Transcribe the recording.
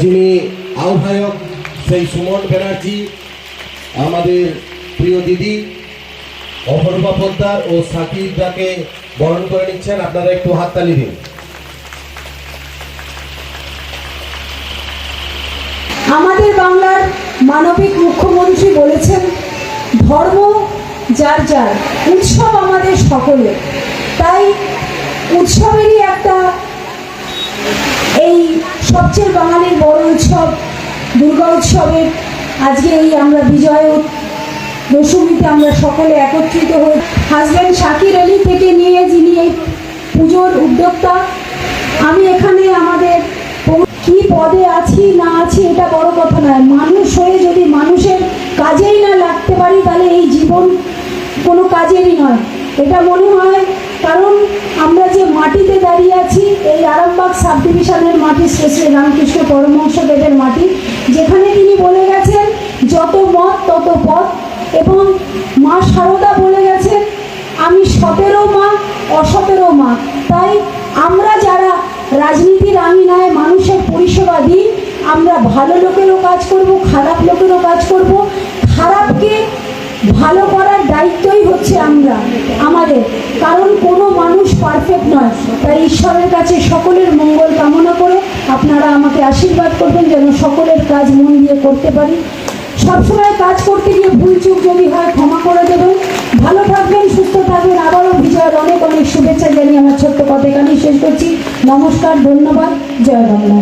যিনি আহ্বায়ক সেই সুমন ব্যানার্জি, আমাদের প্রিয় দিদি অপরূপা পোদ্দার ও সাকিবদাকে বরণ করে নিচ্ছেন। আপনারা একটু হাততালি দিন। আমাদের বাংলার মানবিক মুখ্যমন্ত্রী বলেছেন, ধর্ম যার যার, উৎসব আমাদের সকলে তাই উৎসবেরই একটা এই সবচেয়ে বাঙালির বড় উৎসব, দুর্গা উৎসবের আজকে এই আমরা বিজয় দশমীতে আমরা সকলে একত্রিত হই হাজব্যান্ড শাকির আলী থেকে নিয়ে যিনি এই পুজোর উদ্যোক্তা, আমি এখানে আমাদের কি পদে আছি, না আছি, এটা বড় কথা নয়। মানুষ হয়ে যদি মানুষের কাজেই না লাগতে পারি, তাহলে এই জীবন কোনো কাজেরই নয়। এটা মনে হয় কারণ আমরা মাটিতে দাঁড়িয়ে আছি। এই আরামবাগ সাব ডিভিশনের মাটি শ্রী শ্রী রামকৃষ্ণ পরমহংসদেবের মাটি, যেখানে তিনি বলে গেছেন, যত মত, তত পথ। এবং মা সারদা বলে গেছেন, আমি সতেরো মা, অসতেরো মা। তাই আমরা যারা রাজনীতির আমি আঙিনায় মানুষের পরিষেবা দিই, আমরা ভালো লোকেরও কাজ করব, খারাপ লোকেরও কাজ করব। খারাপকে ভালো করার দায়িত্বই হচ্ছে আমরা আমাদের কারণ কোনো মানুষ পারফেক্ট নয় তাই ঈশ্বরের কাছে সকলের মঙ্গল কামনা করে আপনারা আমাকে আশীর্বাদ করবেন যেন সকলের কাজ মন দিয়ে করতে পারি। সবসময় কাজ করতে গিয়ে ভুল চুপ যদি হয় ক্ষমা করে দেবেন। ভালো থাকবেন, সুস্থ থাকবেন। আবারও বিজয়ের অনেক অনেক শুভেচ্ছা জানিয়ে আমার ছোট্ট কথা এখানেই শেষ করছি। নমস্কার, ধন্যবাদ। জয় বাংলা।